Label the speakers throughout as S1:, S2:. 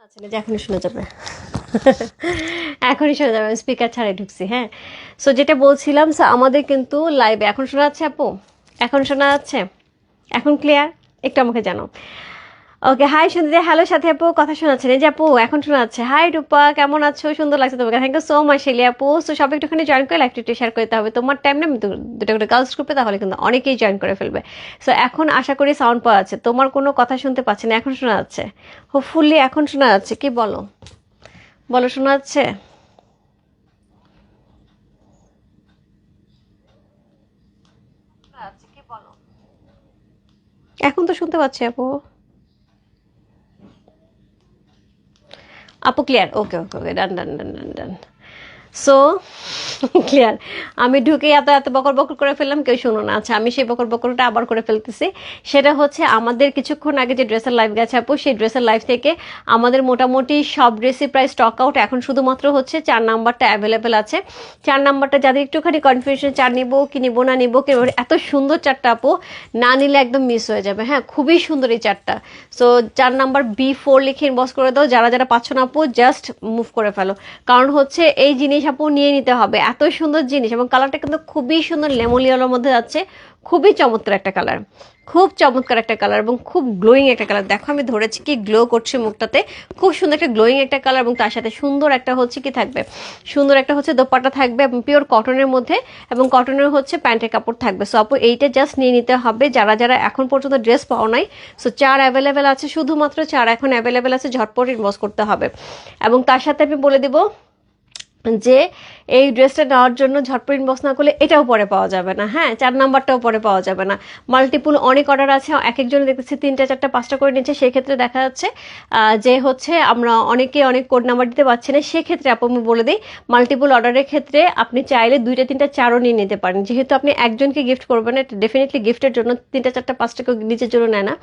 S1: আচ্ছা এখনই শোনা যাবে। এখনই শোনা যাবে স্পিকার ছাড়াই ঢুকছি হ্যাঁ। সো যেটা বলছিলাম আমাদের কিন্তু লাইভে এখন শোনা যাচ্ছে আপু? এখন শোনা যাচ্ছে? এখন ক্লিয়ার একটু আমাকে জানো ওকে, হাই সুন্দর, হ্যালো সাথে আপু, কথা শোনাচ্ছে এই যে আপু, এখন শোনা যাচ্ছে হাই রূপা, কেমন আছো? সুন্দর লাগছে তোমাকে। Thank you so much Shelly আপু। সো সব একটুখানি জয়েন করে লাইভ একটু শেয়ার করতে হবে। তোমার টাইম না দুটো করে গার্লস গ্রুপে তাহলে কিন্তু অনেকেই জয়েন করে ফেলবে। সো এখন আশা করি সাউন্ড পাওয়া যাচ্ছে। তোমার কোনো কথা শুনতে পাচ্ছি না, এখন শোনা যাচ্ছে? হোপফুলি এখন শোনা যাচ্ছে। কি বলো? বলো, শোনা যাচ্ছে? এখন তো শুনতে পাচ্ছি আপু। আপু clear okay okay okay done done done done done so clear আমি ঢুকে এত এত বকর বকর করে ফেললাম, কেউ শুনো না। আচ্ছা আমি সেই বকর বকরটা আবার করে ফেলতেছি। সেটা হচ্ছে আমাদের কিছুক্ষণ আগে যে ড্রেসের লাইভ গেছে আপু, সেই ড্রেসের লাইভ থেকে আমাদের মোটামুটি সব ড্রেসই প্রায় স্টক আউট এখন শুধুমাত্র হচ্ছে চার নাম্বারটা অ্যাভেলেবেল আছে। চার নাম্বারটা যাদের একটুখানি কনফিউশন চার নিবো কি নিবো, না নিবো কি এত সুন্দর চারটা আপু, না নিলে একদম মিস হয়ে যাবে। হ্যাঁ খুবই সুন্দর এই চারটা। সো চার নাম্বার বি ফোর লিখে ইনবক্স করে দাও। যারা যারা পাচ্ছ না আপু জাস্ট মুভ করে ফেলো। কারণ হচ্ছে এই জিনিস আপু নিয়ে নিতে হবে। এত সুন্দর জিনিস এবং কালারটা কিন্তু খুবই সুন্দর লেমন ইয়েলোর মধ্যে যাচ্ছে। খুবই চমৎকার একটা কালার খুব চমৎকার একটা কালার এবং খুব গ্লোয়িং একটা কালার দেখো, আমি ধরেছি কি গ্লো করছে মুখটাতে। খুব সুন্দর একটা গ্লোয়িং একটা কালার এবং তার সাথে সুন্দর একটা হচ্ছে কি থাকবে? সুন্দর একটা হচ্ছে দোপাটা থাকবে এবং পিওর কটনের মধ্যে এবং কটনের হচ্ছে প্যান্টের কাপড় থাকবে। সো আপু, এইটা জাস্ট নিয়ে নিতে হবে। যারা যারা এখন পর্যন্ত ড্রেস পাও নাই সো চার অ্যাভেলেবেল আছে। শুধুমাত্র চার এখন অ্যাভেলেবেল আছে। ঝটপট ইনভেস্ট করতে হবে। এবং তার সাথে আমি বলে দিব যে এই ড্রেসটা নেওয়ার জন্য ঝটপট ইনবক্স না করলে এটাও পরে পাওয়া যাবে না। হ্যাঁ চার নাম্বারটাও পরে পাওয়া যাবে না। মাল্টিপুল অনেক অর্ডার আছে, এক একজন দেখতেছি তিনটা, চারটা, পাঁচটা করে নিচ্ছে। সেক্ষেত্রে দেখা যাচ্ছে যে হচ্ছে আমরা অনেকে অনেক কোড নাম্বার দিতে পারছি না, সেক্ষেত্রে আপু আমি বলে দিই মাল্টিপুল অর্ডারের ক্ষেত্রে আপনি চাইলে দুইটা, তিনটা, চারও নিয়ে নিতে পারেন। যেহেতু আপনি একজনকে গিফট করবেন, এটা ডেফিনেটলি গিফটের জন্য তিনটা, চারটা, পাঁচটা কেউ নিজের জন্য নেয় না।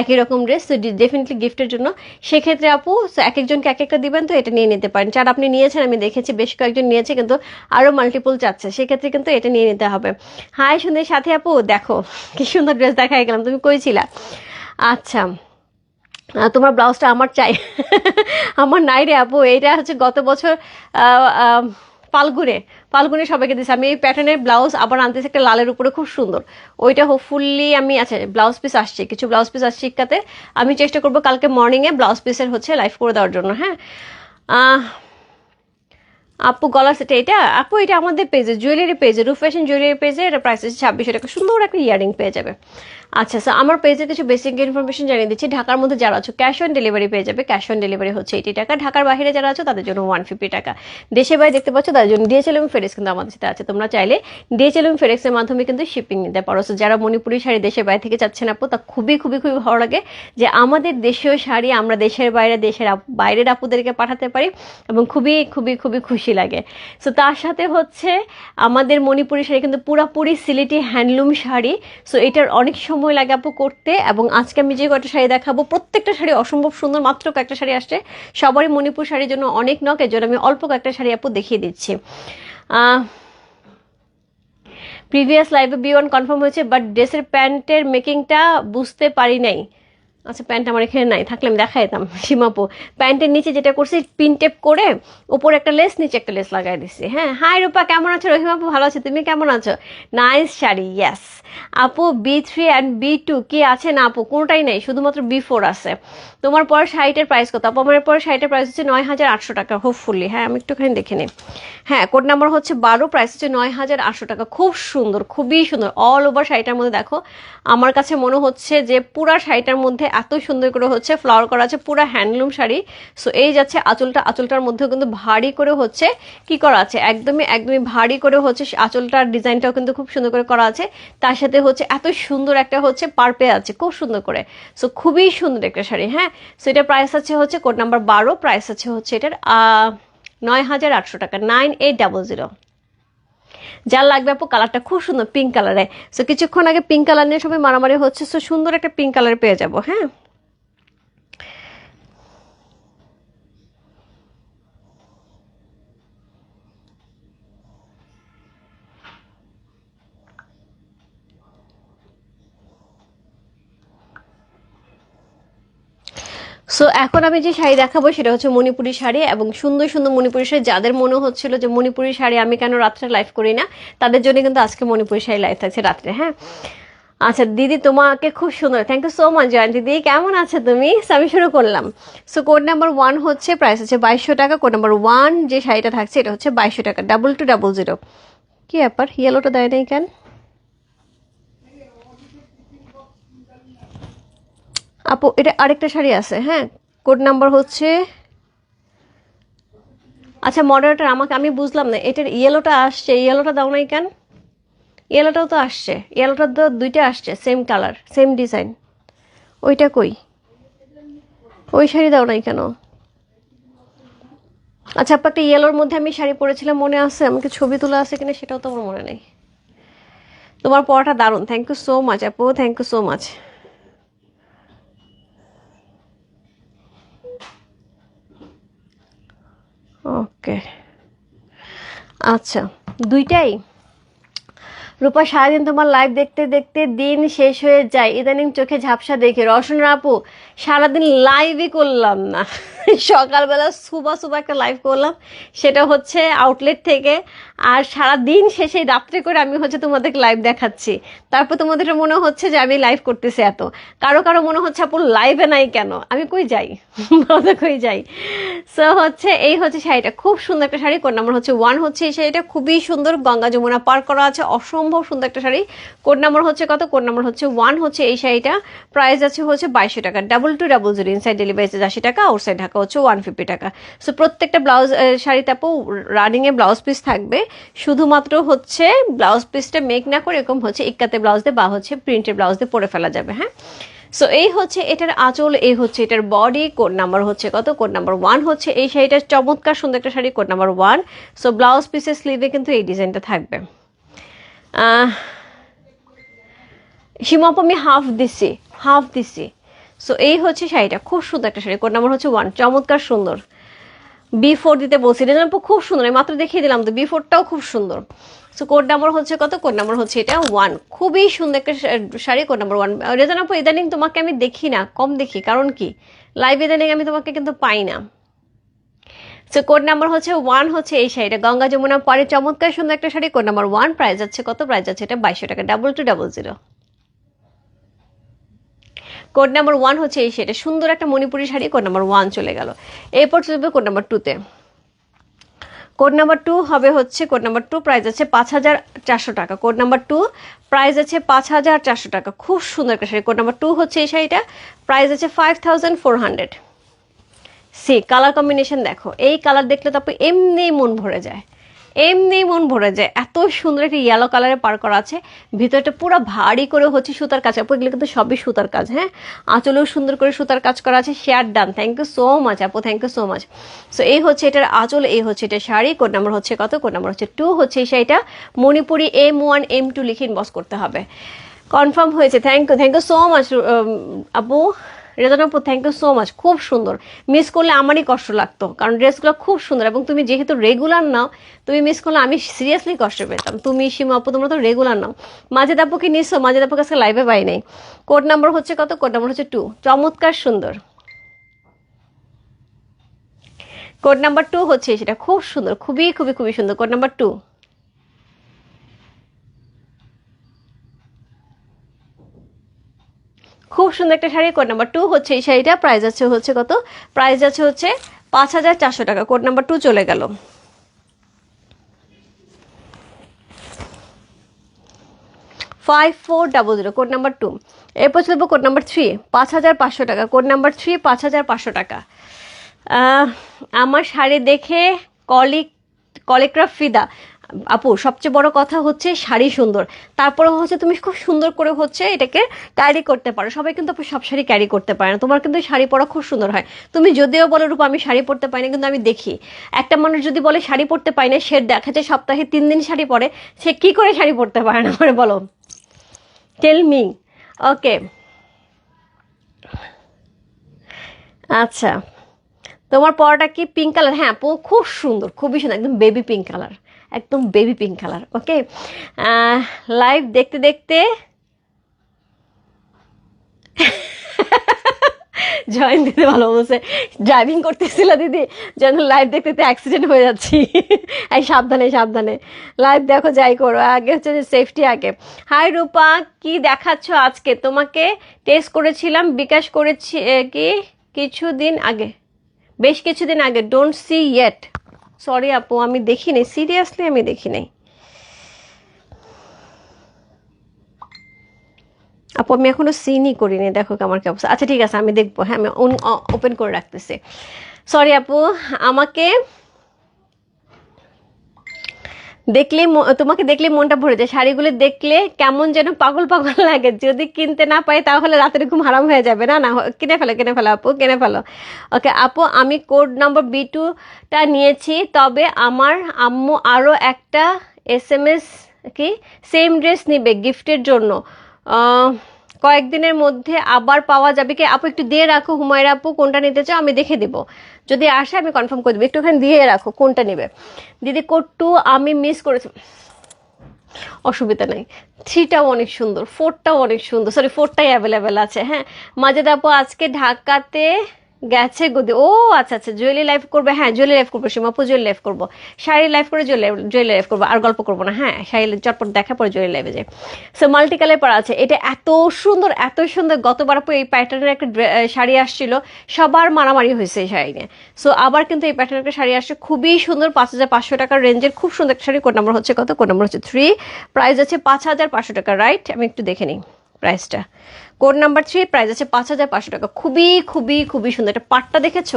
S1: একই রকম ড্রেস ডেফিনেটলি গিফটের জন্য। সেক্ষেত্রে আপু এক একজনকে এক একটা দিবেন, তো এটা নিয়ে নিতে পারেন। চার আপনি নিয়েছেন, আমি দেখেছি বেশ কয়েকজন নিয়েছে, কিন্তু আরও মাল্টিপল চাচ্ছে, সেক্ষেত্রে কিন্তু এটা নিয়ে নিতে হবে। হাই সুন্দর, সাথে আপু, দেখো, কি সুন্দর ড্রেস দেখাই গেলাম, তুমি কইছিলা আচ্ছা তোমার ব্লাউজটা আমার চাই, আমার নাই রে আপু, এইটা হচ্ছে গত বছর ফাল্গুনে ফাল্গুনে সবাইকে দিয়েছি আমি এই প্যাটার্নের ব্লাউজ আবার আনতেছি, একটা লালের উপরে, খুব সুন্দর। ওইটা হোপফুলি আমি আচ্ছা ব্লাউজ পিস আসছে, কিছু ব্লাউজ পিস আসছে শিক্ষাতে, আমি চেষ্টা করব কালকে মর্নিংয়ে ব্লাউজ পিসের হচ্ছে লাইভ করে দেওয়ার জন্য হ্যাঁ? আপু গলা সেটা এটা। আপু, এটা আমাদের পেজে জুয়েলারি পেজে রুফ ফ্যাশন জুয়েলারি পেজে এটা প্রাইস হচ্ছে ছাব্বিশশো টাকা। সুন্দর একটা ইয়ারিং পেয়ে যাবে। আচ্ছা স্যার আমার পেজে কিছু বেসিক ইনফরমেশন জানিয়ে দিচ্ছি। ঢাকার মধ্যে যারা আছো ক্যাশ অন ডেলিভারি পেয়ে যাবে। ক্যাশ অন ডেলিভারি হচ্ছে এইটি টাকা। ঢাকার বাইরে যারা আছো, তাদের জন্য ওয়ান ফিফটি টাকা। দেশে বাইরে দেখতে পাচ্ছ, তাদের জন্য ডিএচএল এবং ফেরেক্স কিন্তু আমাদের সাথে আছে। তোমরা চাইলে ডিএচএল এবং ফেরেক্সের মাধ্যমে কিন্তু শিপিং নিতে পারো। যারা মণিপুরি শাড়ি দেশের বাইরে থেকে চাচ্ছেন আপু, তা খুবই খুবই খুবই ভালো লাগে যে আমাদের দেশীয় শাড়ি আমরা দেশের বাইরে, দেশের বাইরের আপুদেরকে পাঠাতে পারি এবং খুবই খুবই খুবই খুশি লাগে। সো তার সাথে হচ্ছে আমাদের মণিপুরি শাড়ি কিন্তু পুরাপুরি সিলেটি হ্যান্ডলুম শাড়ি। সো এটার অনেক সময় লাগে আপু করতে এবং আজকে আমি যে কয়েকটা শাড়ি দেখাবো, প্রত্যেকটা শাড়ি অসম্ভব সুন্দর, মাত্র কয়েকটা শাড়ি আসছে। সবারই মণিপুর শাড়ির জন্য অনেক নক এর জন্য আমি অল্প কয়েকটা শাড়ি আপু দেখিয়ে দিচ্ছি। প্রিভিয়াস লাইভে বি ওয়ান কনফার্ম হয়েছে বাট ড্রেসের প্যান্টের মেকিংটা বুঝতে পারি নাই। আচ্ছা প্যান্ট আমার এখানে নাই, থাকলে আমি দেখাই দিতাম, সীমাপু। প্যান্টের নিচে যেটা করছি পিন টেপ করে উপরে একটা লেস নিচে একটা লেস লাগাই দিছি। হ্যাঁ হাই রূপা, কেমন আছো? রহিমাপু ভালো আছে? তুমি কেমন আছো? নাইস শাড়ি ইয়াস আপু B three and B two কি আছে না আপু? কোনোটাই নেই, শুধুমাত্র বি ফোর আছে। তোমার পর শাড়িটার প্রাইস কত? আপু, আমার পর শাড়িটার প্রাইস হচ্ছে নয় হাজার আটশো টাকা হোপফুলি হ্যাঁ আমি একটুখানি দেখে নিই। হ্যাঁ কোড নাম্বার হচ্ছে বারো প্রাইস হচ্ছে নয় হাজার আটশো টাকা। খুব সুন্দর, খুবই সুন্দর। অল ওভার শাড়িটার মধ্যে দেখো, আমার কাছে মনে হচ্ছে যে পুরা শাড়িটার মধ্যে এত সুন্দর করে হচ্ছে ফ্লাওয়ার করা আছে, পুরো হ্যান্ডলুম শাড়ি। সো এই যাচ্ছে আঁচলটা। আঁচলটার মধ্যেও কিন্তু ভারী করে হচ্ছে কি করা আছে? একদমই একদমই ভারী করে হচ্ছে আঁচলটার ডিজাইনটাও কিন্তু খুব সুন্দর করে করা আছে। তার সাথে হচ্ছে এত সুন্দর একটা হচ্ছে পার্পে আছে, খুব সুন্দর করে। সো খুবই সুন্দর একটা শাড়ি হ্যাঁ? সো এটা প্রাইস আছে হচ্ছে কোড নাম্বার বারো প্রাইস আছে হচ্ছে এটার নয় হাজার আটশো টাকা নাইন এইট ডাবল জিরো যার লাগবে আপু কালারটা খুব সুন্দর পিঙ্ক কালারে সো কিছুক্ষণ আগে পিঙ্ক কালার নিয়ে সবাই মারামারি হচ্ছে সো সুন্দর একটা পিঙ্ক কালার পেয়ে যাব হ্যাঁ? সো এখন আমি যে শাড়ি দেখাবো সেটা হচ্ছে মণিপুরি শাড়ি এবং সুন্দর সুন্দর মণিপুরি শাড়ি। যাদের মনে হচ্ছিল যে মণিপুরি শাড়ি আমি কেন রাত্রে লাইভ করি না, তাদের জন্য কিন্তু আজকে মণিপুরি শাড়ি লাইভ থাকছে রাত্রে হ্যাঁ? আচ্ছা দিদি তোমাকে খুব সুন্দর। Thank you so much Joyon দিদি, কেমন আছে তুমি? আমি শুরু করলাম। সো কোড নাম্বার ওয়ান হচ্ছে প্রাইস হচ্ছে বাইশশো টাকা। কোড নাম্বার ওয়ান যে শাড়িটা থাকছে, এটা হচ্ছে বাইশশো টাকা ডাবল টু ডাবল জিরো কী ব্যাপার? ইয়েলোটা দেয় নাই কেন? আপু, এটা আরেকটা শাড়ি আছে হ্যাঁ? কোড নাম্বার হচ্ছে আচ্ছা মডারেটার আমাকে, আমি বুঝলাম না, এটার ইয়েলোটা আসছে ইয়েলোটা দাও নাই কেন? ইয়েলোটাও তো আসছে ইয়েলোটার তো দুইটা আসছে সেম কালার সেম ডিজাইন ওইটা কই? ওই শাড়ি দাও নাই কেন? আচ্ছা আপু, একটা ইয়েলোর মধ্যে আমি শাড়ি পরেছিলাম, মনে আছে? আমাকে ছবি তোলা আছে কিনা সেটাও তো আমার মনে নেই। তোমার পড়াটা দারুণ থ্যাংক ইউ সো মাচ আপু thank you so much okay আচ্ছা দুইটাই? রূপা, সারাদিন তোমার লাইভ দেখতে দেখতে দিন শেষ হয়ে যায়। ইদানিং চোখে ঝাপসা দেখে। রসন আপু, সারাদিন লাইভই করলাম না। সকালবেলা সুবা সুবা একটা লাইভ করলাম। সেটা হচ্ছে আউটলেট থেকে। আর সারা দিন শেষে রাত্রে করে আমি হচ্ছে তোমাদেরকে লাইভ দেখাচ্ছি। তারপর তোমাদের মনে হচ্ছে যে আমি লাইভ করতেছি এত। কারও কারও মনে হচ্ছে আপু লাইভে নাই কেন? আমি কই যাই? বলতে কই যাই? সো হচ্ছে এই হচ্ছে শাড়িটা। খুব সুন্দর একটা শাড়ি। কোড নাম্বার হচ্ছে ওয়ান হচ্ছে এই শাড়িটা। খুবই সুন্দর। গঙ্গা যমুনা পার করা আছে। অসম্ভব সুন্দর একটা শাড়ি। কোড নাম্বার হচ্ছে কত? কোড নাম্বার হচ্ছে ওয়ান হচ্ছে এই শাড়িটা। প্রাইস আছে হচ্ছে বাইশশো টাকা। Double two double zero, inside delivery charge আশি টাকা, আউটসাইড ঢাকা হচ্ছে ওয়ান ফিফটি টাকা। সো প্রত্যেকটা ব্লাউজ শাড়িতে আপু রানিংয়ে ব্লাউজ পিস থাকবে। শুধুমাত্র হচ্ছে ব্লাউজ পিসটা মেক না করে এরকম হচ্ছে ইক্কাতে ব্লাউজ দিয়ে বা হচ্ছে প্রিন্টের ব্লাউজ দিয়ে পরে ফেলা যাবে হ্যাঁ? সো এই হচ্ছে এটার আঁচল, এই হচ্ছে এটার বডি কোড নাম্বার হচ্ছে কত? কোড নাম্বার ওয়ান হচ্ছে এই শাড়িটার চমৎকার সুন্দর একটা sari, code number one. So blouse পিসের স্লিভে কিন্তু এই ডিজাইনটা থাকবে। সীমাপ আমি হাফ দিছি হাফ দিছি। সো এই হচ্ছে শাড়িটা, খুব সুন্দর একটা শাড়ি। কোড নাম্বার হচ্ছে ওয়ান চমৎকার সুন্দর। বি ফোর দিতে বলছি আপু খুব সুন্দর, আমি মাত্র দেখিয়ে দিলাম তো বি ফোরটাও খুব সুন্দর। সো কোড নাম্বার হচ্ছে কত? কোড নাম্বার হচ্ছে এটা ওয়ান খুবই সুন্দর একটা sari code number one Rezon আপু ইদানিং তোমাকে আমি দেখি না, কম দেখি, কারণ কি? লাইভ ইদানিং আমি তোমাকে কিন্তু পাই না। সো কোড নাম্বার হচ্ছে ওয়ান হচ্ছে এই শাড়িটা। গঙ্গা যমুনা পরে চমৎকার সুন্দর একটা sari. Code number one price আছে কত? প্রাইস আছে এটা বাইশশো টাকা double two double zero code number one হচ্ছে এই শাড়িটা। সুন্দর একটা Manipuri sari code number one চলে গেল। এরপর চলবে কোড নাম্বার টুতে কোড নাম্বার টু হবে হচ্ছে কোড নাম্বার টু প্রাইস আছে পাঁচ হাজার চারশো টাকা। কোড নাম্বার টু প্রাইস আছে পাঁচ হাজার চারশো টাকা। খুব সুন্দর একটা শাড়ি। কোড নাম্বার টু হচ্ছে এই শাড়িটা। প্রাইস আছে five thousand four hundred see colour combination দেখো। এই কালার দেখলে তো আপনি এমনি মন ভরে যায়। এমনি মন ভরে যায়। এত সুন্দর একটা ইয়েলো কালারে পার করা আছে। ভিতরটা পুরো ভারী করে হচ্ছে সুতার কাজ। আপু, এগুলো কিন্তু সবই সুতার কাজ হ্যাঁ? আঁচলেও সুন্দর করে সুতার কাজ করা আছে। Share done thank you so much আপু। Thank you so much so এই হচ্ছে এটার আঁচল, এই হচ্ছে এটা শাড়ি। কোড নাম্বার হচ্ছে কত? কোড নাম্বার হচ্ছে টু হচ্ছে এই শাড়িটা। Manipuri M one M two লিখে ইনবক্স করতে হবে। কনফার্ম হয়েছে। Thank you thank you so much আপু। রেজানাপুর থ্যাংক ইউ সো মাচ খুব সুন্দর। মিস করলে আমারই কষ্ট লাগতো, কারণ ড্রেসগুলো খুব সুন্দর, এবং তুমি যেহেতু রেগুলার নাও, তুমি মিস করলে আমি সিরিয়াসলি কষ্ট পেতাম। তুমি, সীমা আপু তোমরা তো রেগুলার নাও। মাঝে দাপুকে নিচ্ছ মাঝে দাপুর কাছে লাইভে পাই নাই। কোড নাম্বার হচ্ছে কত? কোড নাম্বার হচ্ছে টু চমৎকার সুন্দর। কোড নাম্বার টু হচ্ছে সেটা। খুব সুন্দর, খুবই খুবই খুবই সুন্দর। কোড নাম্বার টু খুব সুন্দর একটা শাড়ি কোড নাম্বার টু হচ্ছে এই শাড়িটা প্রাইস আছে হচ্ছে কত? প্রাইস আছে হচ্ছে পাঁচ হাজার চারশো টাকা কোড নাম্বার টু চলে গেল। Five four double zero code number two এরপর চলবো কোড নাম্বার থ্রি পাঁচ হাজার পাঁচশো টাকা কোড নাম্বার থ্রি পাঁচ হাজার পাঁচশো টাকা। আমার শাড়ি দেখে কলিক কলিগ্রাফ ফিদা। আপু, সবচেয়ে বড় কথা হচ্ছে শাড়ি সুন্দর। তারপরে হচ্ছে তুমি খুব সুন্দর করে হচ্ছে এটাকে ক্যারি করতে পারো। সবাই কিন্তু আপু সব শাড়ি ক্যারি করতে পারে না। তোমার কিন্তু শাড়ি পরা খুব সুন্দর হয়। তুমি যদিও বলো, রূপা, আমি শাড়ি পরতে পারি না, কিন্তু আমি দেখি। একটা মানুষ যদি বলে শাড়ি পরতে পারি না, সে দেখা যায় সপ্তাহে তিন দিন শাড়ি পরে। সে কি করে শাড়ি পরতে পারে না? মানে বলো। টেল মি ওকে আচ্ছা। তোমার পরাটা কি পিঙ্ক কালার হ্যাঁ আপু খুব সুন্দর, খুবই সুন্দর, একদম বেবি পিঙ্ক কালার একদম baby pink colour okay live দেখতে দেখতে জয়েন দিতে ভালো বলছে। ড্রাইভিং করতেছিল দিদি। যেন লাইভ দেখতে দেখতে অ্যাক্সিডেন্ট হয়ে যাচ্ছি। এই সাবধানে সাবধানে। লাইভ দেখো, যাই করো। আগে হচ্ছে যে সেফটি আগে। হাই রূপা, কি দেখাচ্ছ আজকে? তোমাকে টেস্ট করেছিলাম, বিকাশ করেছি কি? কিছুদিন আগে। বেশ কিছুদিন আগে। ডোন্ট সি ইয়েট সরি আপু, আমি দেখিনি। সিরিয়াসলি আমি দেখি নাই আপু, আমি এখনও সিনই করিনি। দেখো আমার কি অবস্থা। আচ্ছা ঠিক আছে, আমি দেখব। হ্যাঁ আমি ওপেন করে রাখতেছি। সরি আপু, আমাকে দেখলে তোমাকে দেখলে মনটা ভরে যায়। শাড়িগুলো দেখলে কেমন যেন পাগল পাগল লাগে। যদি কিনতে না পাই তাহলে রাতের ঘুম হারাম হয়ে যাবে। না না কিনে ফেলো কিনে ফেলো আপু, কিনে ফেলো। ওকে, আপু, আমি কোড নম্বর বি টুটা নিয়েছি। তবে আমার আম্মু আরও একটা এস এম এস কি সেম ড্রেস নিবে গিফটের জন্য। কয়েকদিনের মধ্যে আবার পাওয়া যাবে কি? আপু, একটু দিয়ে রাখো হুমায়রা আপু, কোনটা নিতে চাও আমি দেখে দেবো। যদি আসে আমি কনফার্ম করে দেবো। একটুখানি দিয়ে রাখো, কোনটা নেবে? দিদি, কোট্টু আমি মিস করেছি। অসুবিধা নেই। থ্রিটাও অনেক সুন্দর ফোরটাও অনেক সুন্দর। সরি ফোরটাই অ্যাভেলেবেল আছে হ্যাঁ? মাঝে আপু, আজকে ঢাকাতে গেছে গদি ও আচ্ছা আচ্ছা জুয়েলি লাইফ করবে হ্যাঁ জুয়েলি লাইফ করব সীমাপু জুয়েলি লাইফ করব। শাড়ি লাইফ করে জুয়েলি লাইফ করব, আর গল্প করব না হ্যাঁ শাড়ি চটপট দেখা পরে জুয়েলি লাইফে যায় সো মাল্টি কালার পরা আছে, এটা এত সুন্দর এত সুন্দর, গতবার এই প্যাটার্নের একটা শাড়ি আসছিল, সবার মারামারি হয়েছে এই শাড়ি নিয়ে। সো আবার কিন্তু এই প্যাটার্নের একটা শাড়ি আসছে, খুবই সুন্দর, পাঁচ হাজার পাঁচশো টাকার রেঞ্জের খুব সুন্দর একটা শাড়ি কোড নাম্বার হচ্ছে কত? কোড নাম্বার হচ্ছে থ্রি প্রাইস আছে পাঁচ হাজার পাঁচশো টাকা রাইট আমি একটু দেখে নিই। প্রাইসটা কোড নাম্বার থ্রি প্রাইস আছে পাঁচ হাজার পাঁচশো টাকা। খুবই খুবই খুবই সুন্দর। এটা পাটটা দেখেছ?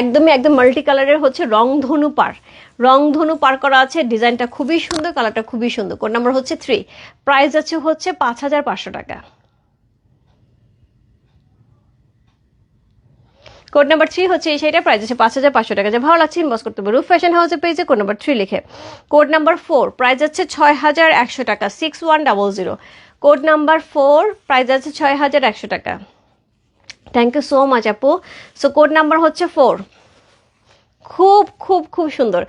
S1: একদমই, একদম মাল্টি কালারের হচ্ছে রংধনু পার রংধনু পার করা আছে, ডিজাইনটা খুবই সুন্দর, কালারটা খুবই সুন্দর। কোড নাম্বার হচ্ছে থ্রি প্রাইস আছে হচ্ছে পাঁচ হাজার পাঁচশো টাকা। কোড নাম্বার থ্রি হচ্ছে শাড়িটা প্রাইস আছে পাঁচ হাজার পাঁচশো টাকা। যে ভালো লাগছে ইনবক্স করতে হবে রুফ ফ্যাশন হাউসে পেয়েছে কোড নাম্বার থ্রি লিখে। কোড নাম্বার ফোর প্রাইস আছে ছয় হাজার একশো টাকা six one double zero code number four price আছে ছয় হাজার একশো টাকা। থ্যাংক ইউ সো মাচ আপু। সো কোড নাম্বার হচ্ছে ফোর। খুব খুব খুব সুন্দর।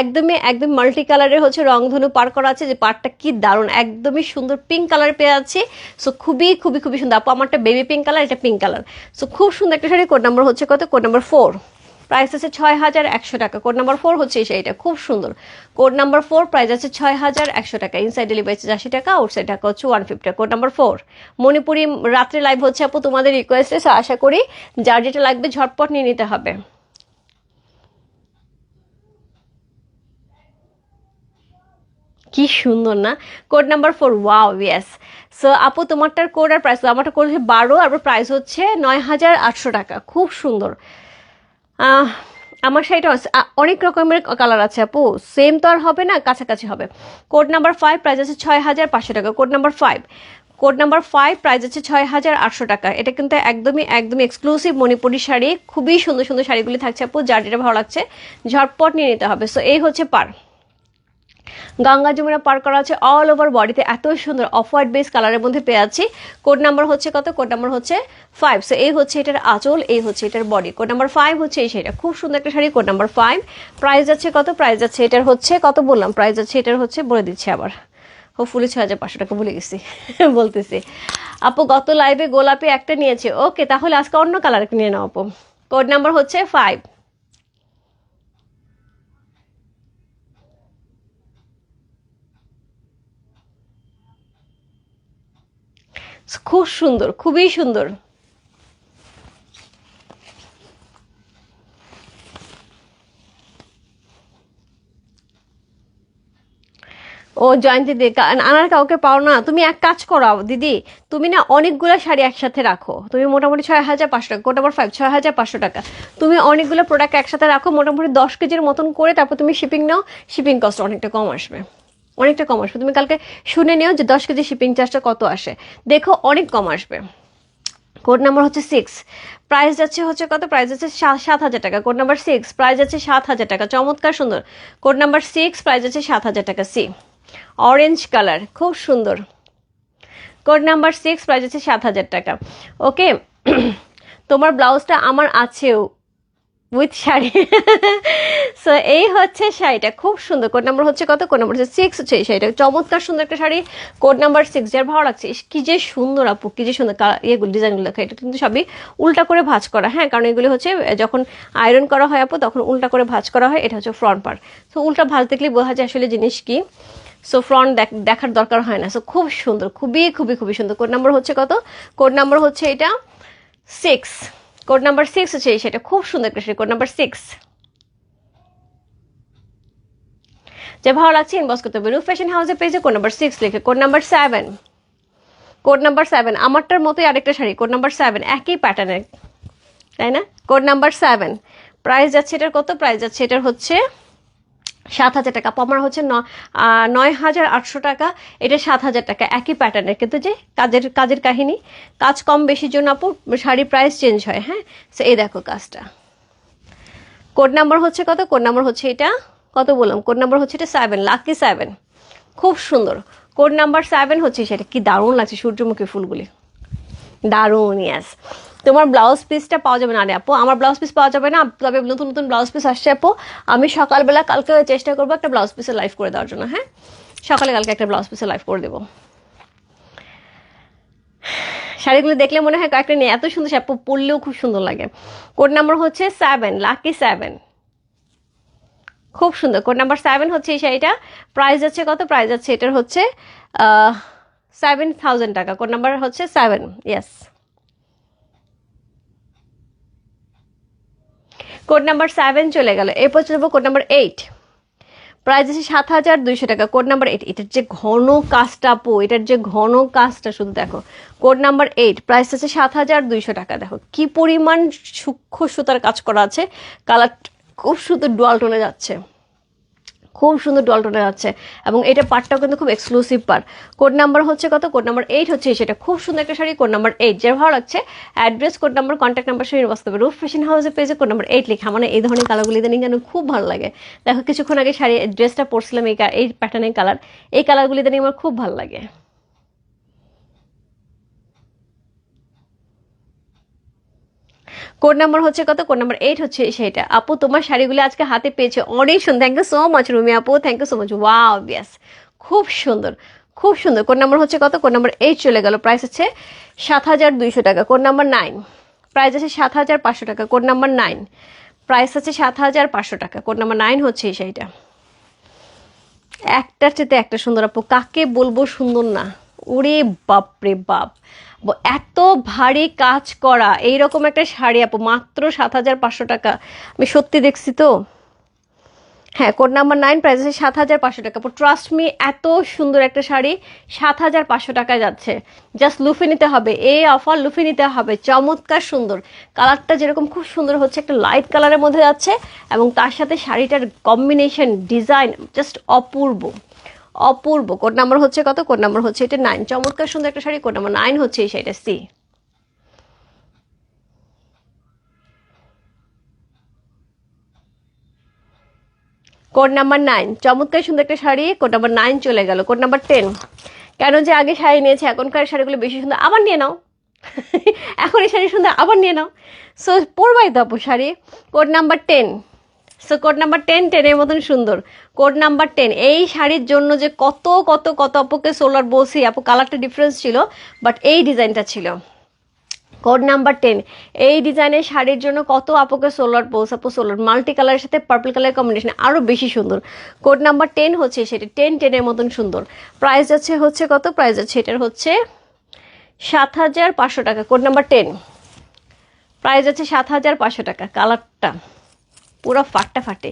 S1: একদমই, একদম মাল্টি কালারের হচ্ছে রংধনু পার করা আছে। যে পারটা কি দারুণ। একদমই সুন্দর পিঙ্ক কালার পেয়ে আছে। সো খুবই খুবই খুবই সুন্দর। আপু, আমারটা বেবি পিঙ্ক কালার এটা পিঙ্ক কালার সো খুব সুন্দর একটা শাড়ি। কোড নাম্বার হচ্ছে কত? Code number four. প্রাইস আছে ছয় হাজার একশো টাকা। কোড নাম্বার ফোর হচ্ছে শাড়িটা। খুব সুন্দর। কোড নাম্বার ফোর প্রাইস আছে ছয় হাজার একশো টাকা। ইনসাইড ডেলিভারি চার্জ আশি টাকা আউটসাইড টাকা হচ্ছে one fifty code number four Manipuri রাত্রে লাইভ হচ্ছে আপু তোমাদের রিকোয়েস্টে আশা করি যার যেটা লাগবে ঝটপট নিয়ে নিতে হবে। কি সুন্দর না? Code number four wow yes so আপু তোমারটার কোড আর প্রাইস আমারটা কোড হচ্ছে বারো, আর প্রাইস হচ্ছে নয় হাজার আটশো টাকা। খুব সুন্দর। আমার শাড়িটা অনেক রকমের কালার আছে আপু। সেম তো আর হবে না, কাছাকাছি হবে। কোড নাম্বার ফাইভ প্রাইস আছে ছয় হাজার পাঁচশো টাকা। Code number five code number five price আছে ছয় হাজার আটশো টাকা। এটা কিন্তু একদমই একদমই এক্সক্লুসিভ মণিপুরি শাড়ি। খুবই সুন্দর সুন্দর শাড়িগুলি থাকছে আপু, যার যেটা ভালো লাগছে, ঝটপট নিয়ে নিতে হবে। সো এই হচ্ছে পার। গঙ্গা যমুনা পার করা আছে অল ওভার বডিতে এত সুন্দর অফ হোয়াইট বেস কালারের মধ্যে পেয়ে আছি কোড নাম্বার হচ্ছে কত? কোড নাম্বার হচ্ছে ফাইভ সো এই হচ্ছে এটার আঁচল, এই হচ্ছে এটার বডি কোড নাম্বার ফাইভ হচ্ছে এই শাড়িটা। খুব সুন্দর একটা sari code number five price আছে কত? প্রাইস আছে এটার হচ্ছে কত বললাম? প্রাইস আছে এটার হচ্ছে বলে দিচ্ছি আবার। হোপফুলি ছয় হাজার পাঁচশো টাকা ভুলে গেছি। বলতেছি। আপু, গত লাইভে গোলাপি একটা নিয়েছে। ওকে তাহলে আজকে অন্য কালার নিয়ে নাও আপু। কোড নাম্বার হচ্ছে ফাইভ খুব সুন্দর, খুবই সুন্দর। ও জয়ন্তী দি, কা- আনার কাউকে পাও না। তুমি এক কাজ করো দিদি। তুমি না অনেকগুলো শাড়ি একসাথে রাখো। তুমি মোটামুটি ছয় হাজার পাঁচশো টাকা নাম্বার ফাইভ ছয় হাজার পাঁচশো টাকা। তুমি অনেকগুলো প্রোডাক্ট একসাথে রাখো, মোটামুটি দশ কেজির মতন করে, তারপর তুমি শিপিং নাও। শিপিং কস্ট অনেকটা কম আসবে। অনেকটা কম আসবে। তুমি কালকে শুনে নিও যে দশ কেজি শিপিং চার্জটা কত আসে। দেখো অনেক কম আসবে। কোড নাম্বার হচ্ছে সিক্স প্রাইস যাচ্ছে হচ্ছে কত? প্রাইস যাচ্ছে সাত হাজার টাকা। কোড নাম্বার সিক্স প্রাইস যাচ্ছে সাত হাজার টাকা। চমৎকার সুন্দর। কোড নাম্বার সিক্স প্রাইস যাচ্ছে সাত হাজার টাকা। সি অরেঞ্জ কালার খুব সুন্দর। কোড নাম্বার সিক্স প্রাইস আছে সাত হাজার টাকা। ওকে তোমার ব্লাউজটা আমার আছেও। উইথ শাড়ি। সো এই হচ্ছে শাড়িটা। খুব সুন্দর। কোড নাম্বার হচ্ছে কত? কোড নাম্বার হচ্ছে সিক্স হচ্ছে এই শাড়িটা। চমৎকার সুন্দর একটা শাড়ি। কোড নাম্বার সিক্স যার ভালো লাগছে। কি যে সুন্দর আপু, কি যে সুন্দর ইয়েগুলো ডিজাইনগুলো এটা কিন্তু সবই উল্টা করে ভাঁজ করা। হ্যাঁ কারণ এগুলি হচ্ছে যখন আয়রন করা হয় আপু, তখন উল্টা করে ভাঁজ করা হয়। এটা হচ্ছে ফ্রন্ট পার্ট তো উল্টা ভাঁজ দেখলে বোঝা যায় আসলে জিনিস কি। সো ফ্রন্ট দেখার দরকার হয় না। সো খুব সুন্দর। খুবই খুবই খুবই সুন্দর। কোড নাম্বার হচ্ছে কত? কোড নাম্বার হচ্ছে এটা সিক্স কোড নাম্বার সিক্স হচ্ছে, সেটা খুব সুন্দর একটা কোড নাম্বার সিক্স যে ভালো লাগছে ইনবক্স করতে হবে। রুফ ফ্যাশন হাউসের পেজে কোড নাম্বার সিক্স লিখে, code number seven code number seven আমারটার মতোই আরেকটা শাড়ি, কোড নাম্বার সেভেন একই প্যাটার্নের তাই না? কোড নাম্বার সেভেন প্রাইস যাচ্ছে এটার কত? প্রাইস যাচ্ছে এটার হচ্ছে সাত হাজার টাকা। আপু আমার হচ্ছে নয় হাজার আটশো টাকা। এটা সাত হাজার টাকা। একই প্যাটার্নের কিন্তু যে কাজের কাজের কাহিনী, কাজ কম বেশির জন্য আপু শাড়ির প্রাইস চেঞ্জ হয় হ্যাঁ? সো এই দেখো কাজটা। কোড নাম্বার হচ্ছে কত? কোড নাম্বার হচ্ছে এটা। কত বললাম? কোড নাম্বার হচ্ছে এটা সেভেন লাকি সেভেন খুব সুন্দর। কোড নাম্বার সেভেন হচ্ছে সেটা। কি দারুণ লাগছে সূর্যমুখী ফুলগুলি। দারুণ ইয়াস তোমার ব্লাউজ পিসটা পাওয়া যাবে না রে আপু। আমার ব্লাউজ পিস পাওয়া যাবে না। তবে নতুন নতুন ব্লাউজ পিস আসছে আপু। আমি সকালবেলা কালকে চেষ্টা করব একটা ব্লাউজ পিসের লাইভ করে দেওয়ার জন্য হ্যাঁ? সকালে কালকে একটা ব্লাউজ পিসের লাইভ করে দেবো। শাড়িগুলো দেখলে মনে হয় কয়েকটা নিয়ে এত সুন্দর আপু, পরলেও খুব সুন্দর লাগে। কোড নাম্বার হচ্ছে সেভেন লাকি সেভেন খুব সুন্দর। কোড নাম্বার সেভেন হচ্ছে এই শাড়িটা। প্রাইস আছে কত? প্রাইস আছে এটার হচ্ছে সেভেন থাউজেন্ড টাকা। কোড নাম্বার হচ্ছে seven yes code number seven চলে গেল। এরপর চলে কোড নাম্বার এইট প্রাইস আছে সাত হাজার দুইশো টাকা। কোড নাম্বার এইট এটার যে ঘন কাজটা পো এটার যে ঘন কাজটা, শুধু দেখো। কোড নাম্বার এইট প্রাইস আছে সাত হাজার দুইশো টাকা। দেখো, কি পরিমাণ সূক্ষ্ম সুতার কাজ করা আছে। কালার খুব সুন্দর ডোয়াল টোনে যাচ্ছে। খুব সুন্দর ডলটনে যাচ্ছে এবং এটা পার্টটাও কিন্তু খুব এক্সক্লুসিভ পার্ট কোড নাম্বার হচ্ছে কত? কোড নাম্বার এইট হচ্ছে, সেটা খুব সুন্দর একটা শাড়ি। কোড নাম্বার এইট যার ভালো লাগছে address code number contact number শরীর বাস্তবে রুফ ফ্যাশন হাউসের পেজে কোড নাম্বার এইট লেখা। মানে এই ধরনের কালারগুলি দেন যেন খুব ভালো লাগে। দেখো, কিছুক্ষণ আগে শাড়ি ড্রেসটা পরছিলাম এই এই প্যাটার্নের কালার এই কালারগুলি দেন আমার খুব ভালো লাগে। কোড নাম্বার হচ্ছে কত? কোড নাম্বার এইট হচ্ছে সেটা আপু, তোমার শাড়িগুলো আজকে হাতে পেয়েছে। অনেক সুন্দর। Thank you so much Rumi আপু। Thank you so much wow Biyas খুব সুন্দর। খুব সুন্দর। কোড নাম্বার হচ্ছে কত? কোড নাম্বার এইট চলে গেল। প্রাইস হচ্ছে সাত হাজার দুইশো টাকা। কোড নাম্বার নাইন প্রাইস আছে সাত হাজার পাঁচশো টাকা। কোড নাম্বার নাইন প্রাইস আছে সাত হাজার পাঁচশো টাকা। কোড নাম্বার নাইন হচ্ছে এই শাড়িটা। একটার চেতে একটা সুন্দর আপু। কাকে বলব সুন্দর না? ওরে বাপ রে বাপ। এত ভারী কাজ করা। এইরকম একটা শাড়ি আপু, মাত্র সাত হাজার পাঁচশো টাকা। আমি সত্যি দেখছি তো। হ্যাঁ কোড নাম্বার নাইন প্রাইস আছে সাত হাজার পাঁচশো টাকা। ট্রাস্ট মি এত সুন্দর একটা শাড়ি সাত হাজার পাঁচশো টাকায় যাচ্ছে। জাস্ট লুফে নিতে হবে। এই অফার লুফে নিতে হবে। চমৎকার সুন্দর। কালারটা যেরকম খুব সুন্দর হচ্ছে, একটা লাইট কালারের মধ্যে যাচ্ছে এবং তার সাথে শাড়িটার কম্বিনেশন ডিজাইন জাস্ট অপূর্ব। অপূর্ব। কোড নাম্বার হচ্ছে কত? কোড নাম্বার হচ্ছে এটা নাইন চমৎকার, সুন্দর একটা শাড়ি। কোড নাম্বার নাইন হচ্ছে এই শাড়িটা। সি কোড নাম্বার নাইন চমৎকার, সুন্দর একটা শাড়ি। কোড নাম্বার নাইন চলে গেল। কোড নাম্বার টেন কেন যে আগে শাড়ি নিয়েছে, এখনকার শাড়িগুলো বেশি সুন্দর। আবার নিয়ে নাও। এখন এই শাড়ি সুন্দর, আবার নিয়ে নাও। সো পরবাই আপু sari. Code number ten so code number ten টেনের মতন সুন্দর। কোড নাম্বার টেন এই শাড়ির জন্য যে কত কত কত আপুকে সোলার বসি আপু কালারটা ডিফারেন্স ছিল বাট এই ডিজাইনটা ছিল। কোড নাম্বার টেন এই ডিজাইনের শাড়ির জন্য কত আপুকে সোলার পোস আপু সোলার মাল্টি কালারের সাথে পার্পল কালার কম্বিনেশন আরও বেশি সুন্দর। কোড নাম্বার টেন হচ্ছে সেটা টেন টেনের মতন সুন্দর। প্রাইস আছে হচ্ছে কত? প্রাইস আছে এটার হচ্ছে সাত হাজার পাঁচশো টাকা। কোড নাম্বার টেন প্রাইস আছে সাত হাজার পাঁচশো টাকা কালারটা পুরো ফাটটা ফাটে।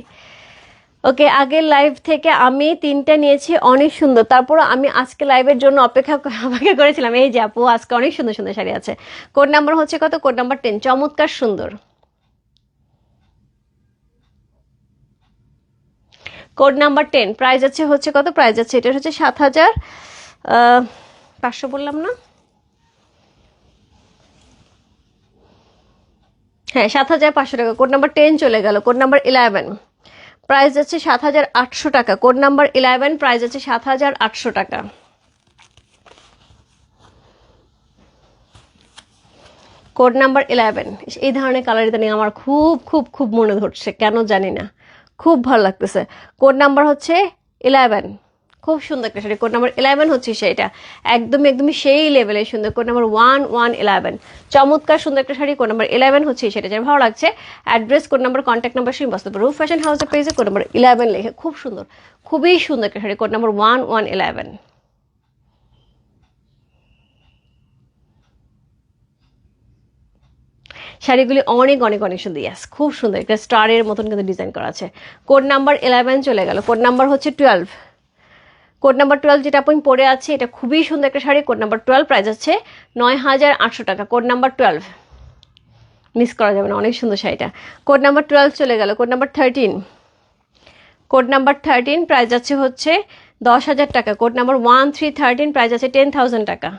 S1: ওকে, আগের লাইভ থেকে আমি তিনটা নিয়েছি, অনেক সুন্দর। তারপর আমি আজকে লাইভের জন্য অপেক্ষা অপেক্ষা করেছিলাম, এই যে আপু, আজকে অনেক সুন্দর সুন্দর শাড়ি আছে। কোড নাম্বার হচ্ছে কত? কোড নাম্বার টেন চমৎকার সুন্দর। কোড নাম্বার টেন প্রাইস আছে হচ্ছে কত? প্রাইস আছে, এটা হচ্ছে সাত হাজার পাঁচশো বললাম না? হ্যাঁ সাত হাজার পাঁচশো টাকা। কোড নাম্বার টেন চলে গেল। কোড নাম্বার ইলেভেন প্রাইস আছে সাত হাজার আটশো টাকা। কোড নাম্বার ইলেভেন প্রাইস আছে সাত হাজার আটশো টাকা। কোড নাম্বার ইলেভেন এই ধরনের কালার ইদানিং আমার খুব খুব খুব মনে ধরছে। কেন জানি না। খুব ভালো লাগতেছে। কোড নাম্বার হচ্ছে ইলেভেন খুব সুন্দর একটা শাড়ি। কোড নাম্বার ইলেভেন হচ্ছে সেইটা একদমই একদমই সেই লেভেলে সুন্দর। Code number one one eleven চমৎকার সুন্দর একটা শাড়ি। কোড নাম্বার ইলেভেন হচ্ছে সেটা যার ভালো লাগছে address code number contact number সেই বস্তু রুফ ফ্যাশন হাউসের পেজে কোড নাম্বার ইলেভেন লেখে। খুব সুন্দর, খুবই সুন্দর একটা sari. Code number one one eleven শাড়িগুলি অনেক অনেক অনেক সুন্দর। ইয়াস খুব সুন্দর। একটা স্টারের মতন কিন্তু ডিজাইন করা আছে। কোড নাম্বার ইলেভেন চলে গেল। কোড নাম্বার হচ্ছে টুয়েলভ কোড নাম্বার টুয়েলভ যেটা আপনি পরে আছে, এটা খুবই সুন্দর একটা sari, code number twelve price আছে নয় হাজার আটশো টাকা, কোড নাম্বার টুয়েলভ মিস করা যাবে না, অনেক সুন্দর শাড়িটা। কোড নাম্বার টুয়েলভ চলে গেল, code number thirteen code number thirteen price আছে হচ্ছে দশ হাজার টাকা, code number one three thirteen price আছে টেন থাউজেন্ড টাকা।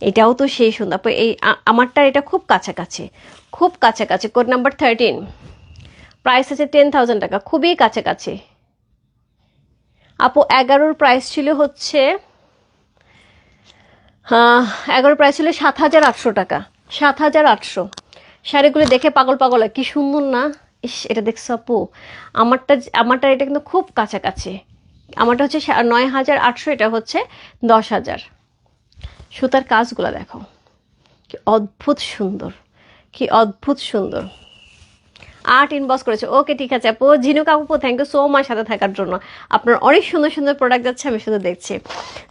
S1: এটাও তো সেই সুন্দর এই আ- আমারটার এটা খুব কাছাকাছি খুব কাছাকাছি, কোড নাম্বার থার্টিন প্রাইস আছে টেন থাউজেন্ড টাকা, খুবই কাছাকাছি। আপু এগারোর প্রাইস ছিল হচ্ছে আহ, এগারোর প্রাইস ছিল সাত হাজার আটশো টাকা। সাত হাজার আটশো। শাড়িগুলো দেখে পাগল পাগল কি সুন্দর না? ইস এটা দেখছ আপু? আমারটা আমারটা এটা কিন্তু খুব কাছাকাছি। আমারটা হচ্ছে নয় হাজার আটশো এটা হচ্ছে দশ হাজার। সুতার কাজগুলো দেখো। কি অদ্ভুত সুন্দর। কি অদ্ভুত সুন্দর। আর্ট ইনবক্স করেছে। ওকে, ঠিক আছে, আপু। ঝিনুক আপু থ্যাংক ইউ সো মাচ সাথে থাকার জন্য। আপনার অনেক সুন্দর সুন্দর প্রোডাক্ট যাচ্ছে, আমি শুধু দেখছি।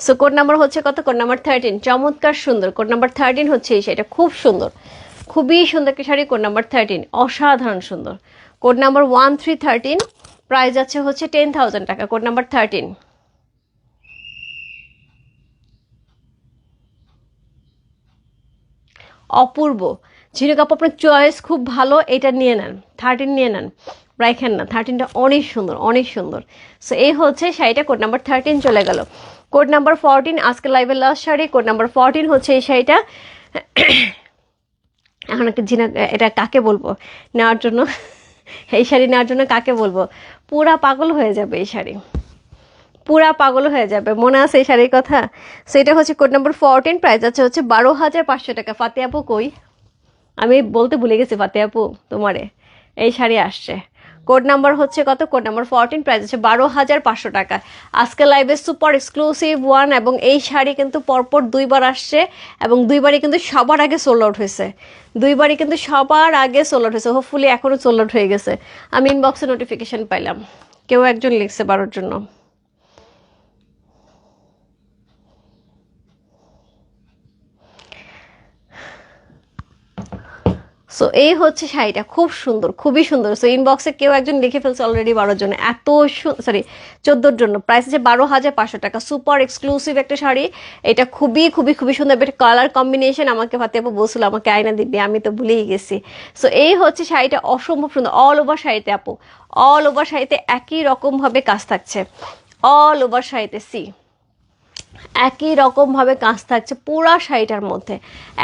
S1: সো কোড নাম্বার হচ্ছে কত? কোড নাম্বার থার্টিন চমৎকার সুন্দর। কোড নাম্বার থার্টিন হচ্ছে শাড়িটা খুব সুন্দর। খুবই সুন্দর একটা শাড়ি কোড নাম্বার থার্টিন অসাধারণ সুন্দর। Code number one three thirteen price আছে হচ্ছে টেন থাউজেন্ড টাকা। কোড নাম্বার থার্টিন অপূর্ব। ঝিনুক আপু, আপনার চয়েস খুব ভালো, এটা নিয়ে নেন থার্টিন নিয়ে নেন। রাইখেন না থার্টিনটা অনেক সুন্দর অনেক সুন্দর। সো এই হচ্ছে শাড়িটা কোড নাম্বার থার্টিন চলে গেল। কোড নাম্বার ফোরটিন আজকে লাইভের last sari code number fourteen হচ্ছে এই শাড়িটা। এখন একটা ঝিনুক, এটা কাকে বলব? নেওয়ার জন্য, এই শাড়ি নেওয়ার জন্য কাকে বলব? পুরা পাগল হয়ে যাবে এই শাড়ি। পুরা পাগল হয়ে যাবে, মনে আছে এই শাড়ির কথা? সেটা হচ্ছে কোড নাম্বার ফোরটিন প্রাইস আছে হচ্ছে বারো হাজার পাঁচশো টাকা। ফাতে আপু কই? আমি বলতে ভুলে গেছি ফাতে আপু, তোমারে। এই শাড়ি আসছে। কোড নাম্বার হচ্ছে কত? কোড নাম্বার ফোরটিন প্রাইস আছে বারো হাজার পাঁচশো টাকা। আজকে লাইভে সুপার এক্সক্লুসিভ ওয়ান এবং এই শাড়ি কিন্তু পরপর দুইবার আসছে এবং দুইবারই কিন্তু সবার আগে সোল্ড আউট হয়েছে। দুইবারই কিন্তু সবার আগে সোল্ড আউট হয়েছে। হোপফুলি এখনও সোল্ড আউট হয়ে গেছে। আমি ইনবক্সে নোটিফিকেশন পাইলাম। কেউ একজন লিখছে বারোর জন্য। সো এই হচ্ছে শাড়িটা। খুব সুন্দর, খুবই সুন্দর। সো ইনবক্সে কেউ একজন লিখে ফেলছে অলরেডি বারোর জন্য এত সরি চোদ্দোর জন্য। প্রাইস আছে বারো হাজার পাঁচশো টাকা। সুপার এক্সক্লুসিভ একটা শাড়ি। এটা খুবই খুবই খুবই সুন্দর। একটা কালার কম্বিনেশন আমাকে ফাতে আপু বলছিল, আমাকে আয়না দিবি, আমি তো ভুলেই গেছি। সো এই হচ্ছে শাড়িটা অসম্ভব সুন্দর। অল ওভার শাড়িতে আপু। অল ওভার শাড়িতে একই রকমভাবে কাজ থাকছে। অল ওভার শাড়িতে সি একই রকমভাবে কাজ থাকছে পুরা শাড়িটার মধ্যে।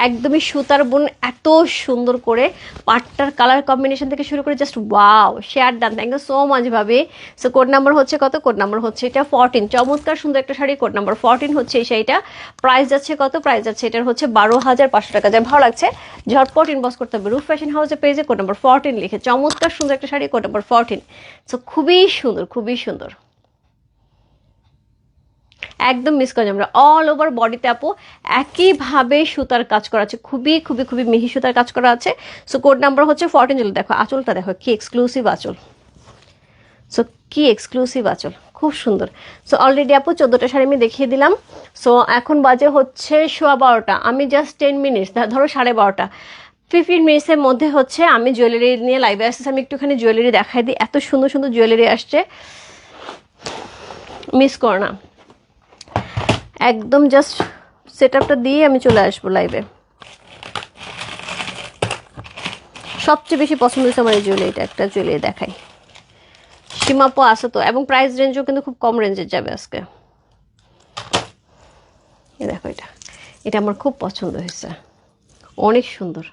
S1: একদমই সুতার বোন এত সুন্দর করে পাটটার কালার কম্বিনেশন থেকে শুরু করে just wow share done thank you so much ভাবে। সো কোড নাম্বার হচ্ছে কত? কোড নাম্বার হচ্ছে এটা ফোরটিন চমৎকার সুন্দর একটা শাড়ি কোড নাম্বার ফোরটিন হচ্ছে এই শাড়িটা। প্রাইস যাচ্ছে কত? প্রাইস যাচ্ছে এটার হচ্ছে বারো হাজার পাঁচশো টাকা। যার ভালো লাগছে, ঝটপট ইনবক্স করতে হবে। রুফ ফ্যাশন হাউসের পেজে কোড নাম্বার ফোরটিন লিখে, চমৎকার সুন্দর একটা sari code number fourteen so খুবই সুন্দর খুবই সুন্দর। একদম মিস করা যাবে অল ওভার বডিতে আপু একইভাবে সুতার কাজ করা আছে। খুবই খুবই খুবই মিহি সুতার কাজ করা আছে। সো কোড নাম্বার হচ্ছে ফোরটিন চলে দেখো, আঁচলটা দেখো, কি এক্সক্লুসিভ আঁচল। সো কি এক্সক্লুসিভ আঁচল। খুব সুন্দর। সো অলরেডি আপু চোদ্দোটা শাড়ি আমি দেখিয়ে দিলাম। সো এখন বাজে হচ্ছে সোয়া বারোটা। আমি জাস্ট টেন মিনিটস ধরো সাড়ে বারোটা। ফিফটিন মিনিটসের মধ্যে হচ্ছে আমি জুয়েলারি নিয়ে লাইভে আসতেছি। আমি একটুখানি জুয়েলারি দেখাই দিই। এত সুন্দর সুন্দর জুয়েলারি আসছে। মিস করো না। একদম জাস্ট সেট আপটা দিয়েই আমি চলে আসব লাইভে সবচেয়ে বেশি পছন্দ হয়েছে আমার এই জুয়েলারিটা একটা জুয়েলারি দেখাই। সীমাপো আছে তো, এবং প্রাইস রেঞ্জও কিন্তু খুব কম রেঞ্জের যাবে আজকে। দেখো এটা। এটা আমার খুব পছন্দ হয়েছে। অনেক সুন্দর।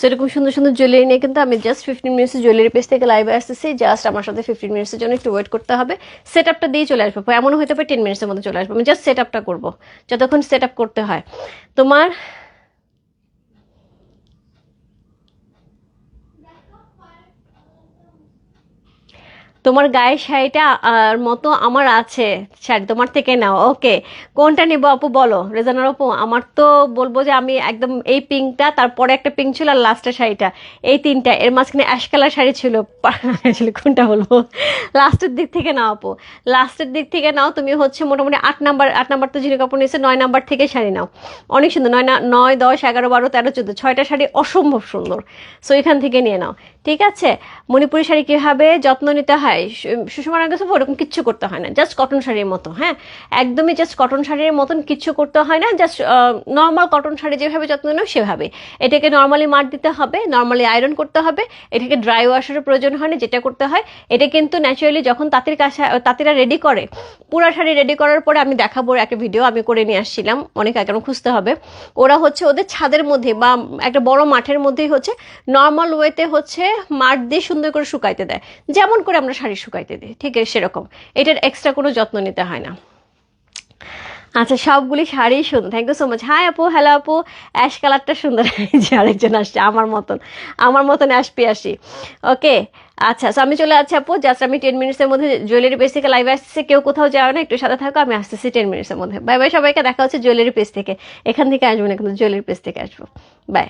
S1: সেরকম সুন্দর সুন্দর জুয়েলারি নিয়ে কিন্তু আমি just fifteen minutes jewellery page থেকে লাইভে আসতেছি। জাস্ট আমার সাথে ফিফটিন মিনিটসের জন্য একটু ওয়েট করতে হবে। সেট আপটা দিয়ে চলে আসব। এমনও হতে পারে টেন মিনিটসের মধ্যে চলে আসব। আমি জাস্ট সেট আপটা করব। যতক্ষণ সেট আপ করতে হয়। তোমার তোমার গায়ের শাড়িটা আর মতো আমার আছে। শাড়ি তোমার থেকে নাও। ওকে, কোনটা নিবো আপু বলো? রেজানার আপু, আমার তো বলব যে আমি একদম এই পিঙ্কটা, তারপরে একটা পিঙ্ক ছিল আর লাস্টের শাড়িটা। এই তিনটা, এর মাঝখানে অ্যাশ কালার শাড়ি ছিল। আসলে কোনটা বলব? লাস্টের দিক থেকে নাও আপু। লাস্টের দিক থেকে নাও, তুমি হচ্ছে মোটামুটি আট নাম্বার আট নাম্বার তো জিরো কাপড় নিয়েছে, নয় নাম্বার থেকে শাড়ি নাও। অনেক সুন্দর, নয় না, নয়, দশ, এগারো, বারো, তেরো, চোদ্দ, ছয়টা শাড়ি অসম্ভব সুন্দর। সো এখান থেকে নিয়ে নাও। ঠিক আছে? মণিপুরি শাড়ি কীভাবে যত্ন নিতে হয় সু- সুষমা রাঙ্গাস ওরকম কিচ্ছু করতে হয় না জাস্ট কটন শাড়ির মতো হ্যাঁ? একদমই জাস্ট কটন শাড়ির মতন কিচ্ছু করতে হয় না জাস্ট নর্মাল কটন শাড়ি যেভাবে যত্ন নাও সেভাবে। এটাকে নর্মালি মার দিতে হবে নর্মালি আয়রন করতে হবে, এটাকে ড্রাই ওয়াশের প্রয়োজন হয় না, যেটা করতে হয়। এটা কিন্তু ন্যাচারালি যখন তাঁতির কাছে, তাঁতিরা রেডি করে, পুরা শাড়ি রেডি করার পরে আমি দেখাবো একটা ভিডিও আমি করে নিয়ে আসছিলাম, অনেক আগে খুঁজতে হবে। ওরা হচ্ছে ওদের ছাদের মধ্যে বা একটা বড় মাঠের মধ্যেই হচ্ছে নর্মাল ওয়েতে হচ্ছে মাঠ দিয়ে সুন্দর করে শুকাইতে দেয়। যেমন করে আমরা শাড়ি শুকাইতে দিই ঠিক সেরকম। এটার এক্সট্রা কোনো যত্ন নিতে হয় না। আচ্ছা সবগুলি শাড়ি সুন্দর। Thank you so much hi আপু। হ্যালো আপু। অ্যাশ কালারটা সুন্দর। যে আরেকজন আসছে, আমার মতন। আমার মতন অ্যাশ আসি ওকে আচ্ছা so আমি চলে যাচ্ছি, আপু। জাস্ট আমি টেন মিনিটসের মধ্যে জুয়েলারি পেজ থেকে লাইভ আসছে কেউ কোথাও যাবে না, একটু সাথে থাকো, আমি আসতেছি টেন মিনিটসের মধ্যে। বাই বাই সবাইকে দেখা হচ্ছে জুয়েলারি পেজ থেকে। এখান থেকে আসব না, কিন্তু জুয়েলারি পেজ থেকে আসব। বাই